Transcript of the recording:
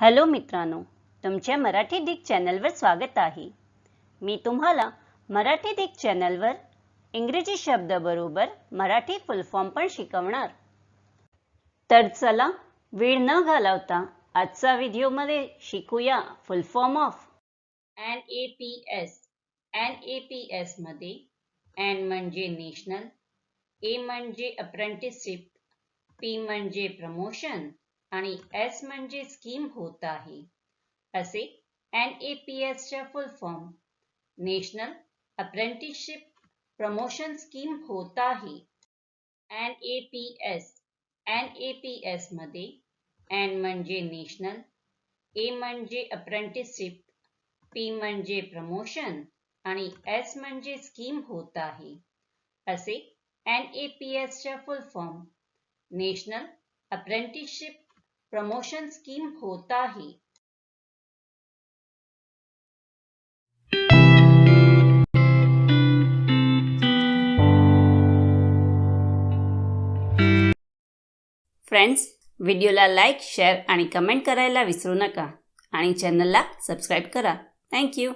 Hello मित्रांनो तुमच्या Marathi Dick चॅनलवर स्वागत आहे. मी तुम्हाला मराठी डिक चॅनलवर इंग्रजी शब्दाबरोबर मराठी फुल फॉर्म पण शिकवणार. तर चला वेळ न घालवता आजचा व्हिडिओमध्ये शिकूया full form of N A P S N A P एसमध्ये एन म्हणजे नॅशनल ए म्हणजे अप्रेंटिसशिप पी म्हणजे प्रमोशन आणि एस म्हणजे स्कीम होत आहे. असे एन ए पी एसच्या full form national apprenticeship promotion scheme होत आहे. N A P S N A P एसमध्ये एन म्हणजे नॅशनल ए म्हणजे अप्रेंटिसशिप पी म्हणजे प्रमोशन आणि एस म्हणजे स्कीम होत आहे. असे एन ए पी एसच्या full form national apprenticeship promotion scheme होत आहे फ्रेंड्स व्हिडिओला लाईक शेअर आणि कमेंट करायला विसरू नका. आणि चॅनलला सबस्क्राईब करा. थँक्यू